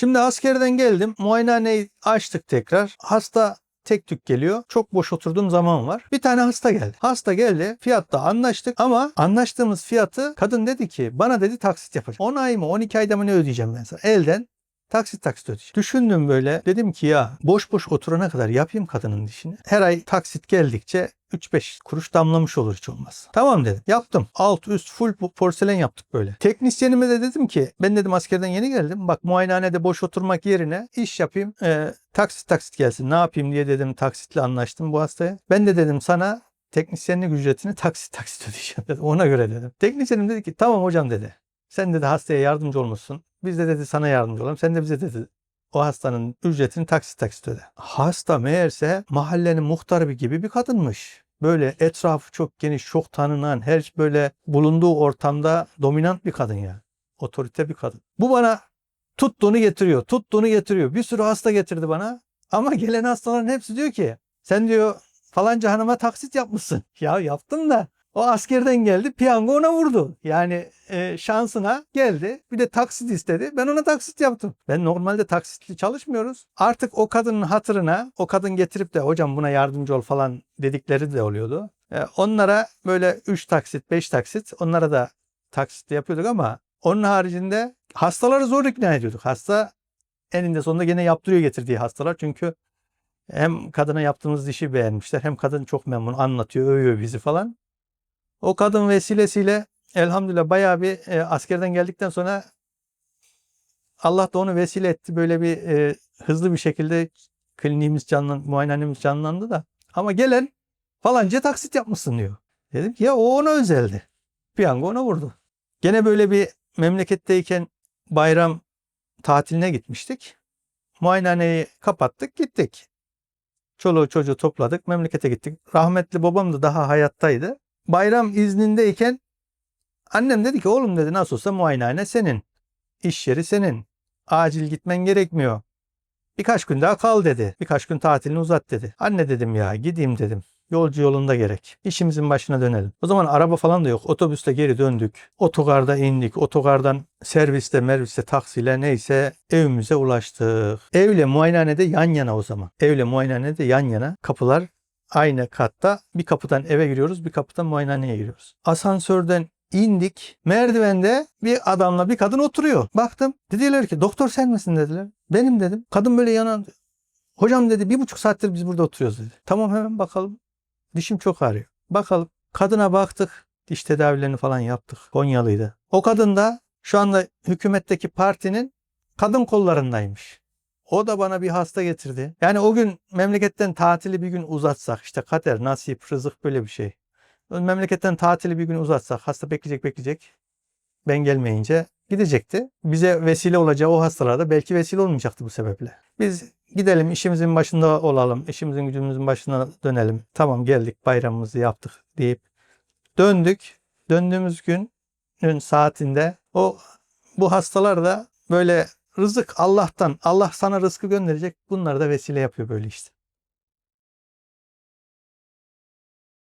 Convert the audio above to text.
Şimdi askerden geldim. Muayenehaneyi açtık tekrar. Hasta tek tük geliyor. Çok boş oturduğum zaman var. Bir tane hasta geldi. Hasta geldi. Fiyatta anlaştık ama anlaştığımız fiyatı kadın dedi ki bana dedi taksit yapacak. 10 ay mı 12 ayda mı ne ödeyeceğim ben sana? Elden taksit taksit ödeyeceğim. Düşündüm böyle. Dedim ki ya boş boş oturana kadar yapayım kadının dişini. Her ay taksit geldikçe 3-5 kuruş damlamış olur hiç olmaz. Tamam dedim. Yaptım. Alt üst full porselen yaptık böyle. Teknisyenime de dedim ki ben dedim askerden yeni geldim. Bak muayenehanede boş oturmak yerine iş yapayım. e, taksit taksit gelsin. Ne yapayım diye dedim taksitle anlaştım bu hastaya. Ben de dedim sana teknisyenlik ücretini taksit taksit ödeyeceğim dedim. Ona göre dedim. Teknisyenim dedi ki tamam hocam dedi. Sen dedi hastaya yardımcı olmuşsun. Biz de dedi sana yardımcı olalım. Sen de bize dedi o hastanın ücretini taksit taksit öde. Hasta meğerse mahallenin muhtarı gibi bir kadınmış. Böyle etrafı çok geniş, çok tanınan, her böyle bulunduğu ortamda dominant bir kadın ya. Otorite bir kadın. Bu bana tuttuğunu getiriyor, tuttuğunu getiriyor. Bir sürü hasta getirdi bana. Ama gelen hastaların hepsi diyor ki sen diyor falanca hanıma taksit yapmışsın. Ya yaptım da o askerden geldi piyango ona vurdu. Yani e, şansına geldi. Bir de taksit istedi. Ben ona taksit yaptım. Ben normalde taksitli çalışmıyoruz. Artık o kadının hatırına o kadın getirip de hocam buna yardımcı ol falan dedikleri de oluyordu. E, onlara böyle 3 taksit 5 taksit onlara da taksitle yapıyorduk ama onun haricinde hastaları zor ikna ediyorduk. Hasta eninde sonunda gene yaptırıyor getirdiği hastalar. Çünkü hem kadına yaptığımız işi beğenmişler hem kadın çok memnun anlatıyor, övüyor bizi falan. O kadın vesilesiyle elhamdülillah bayağı bir e, askerden geldikten sonra Allah da onu vesile etti. Böyle bir e, hızlı bir şekilde kliniğimiz canlandı, muayenehanemiz canlandı da. Ama gelen falanca taksit yapmışsın diyor. Dedim ki ya o ona özeldi. Piyango ona vurdu. Gene böyle bir memleketteyken bayram tatiline gitmiştik. Muayenehaneyi kapattık gittik. Çoluğu çocuğu topladık memlekete gittik. Rahmetli babam da daha hayattaydı. Bayram iznindeyken annem dedi ki oğlum dedi nasıl olsa muayenehane senin. İş yeri senin. Acil gitmen gerekmiyor. Birkaç gün daha kal dedi. Birkaç gün tatilini uzat dedi. Anne dedim ya gideyim dedim. Yolcu yolunda gerek. İşimizin başına dönelim. O zaman araba falan da yok. Otobüste geri döndük. Otogarda indik. Otogardan serviste, merviste, taksiyle neyse evimize ulaştık. Evle muayenehanede yan yana o zaman. Evle muayenehanede yan yana. Kapılar aynı katta. Bir kapıdan eve giriyoruz, bir kapıdan muayenehaneye giriyoruz. Asansörden indik. Merdivende bir adamla bir kadın oturuyor. Baktım. Dediler ki doktor sen misin dediler. Benim dedim. Kadın böyle yana hocam dedi bir buçuk saattir biz burada oturuyoruz dedi. Tamam hemen bakalım. Dişim çok ağrıyor. Bakalım. Kadına baktık. Diş tedavilerini falan yaptık. Konyalıydı. O kadın da şu anda hükümetteki partinin kadın kollarındaymış. O da bana bir hasta getirdi. Yani o gün memleketten tatili bir gün uzatsak işte kader, nasip, rızık böyle bir şey. Memleketten tatili bir gün uzatsak hasta bekleyecek bekleyecek. Ben gelmeyince gidecekti. Bize vesile olacağı o hastalarda belki vesile olmayacaktı bu sebeple. Biz gidelim işimizin başında olalım. işimizin gücümüzün başına dönelim. Tamam geldik bayramımızı yaptık deyip döndük. Döndüğümüz günün saatinde o bu hastalar da böyle rızık Allah'tan. Allah sana rızkı gönderecek. Bunları da vesile yapıyor böyle işte.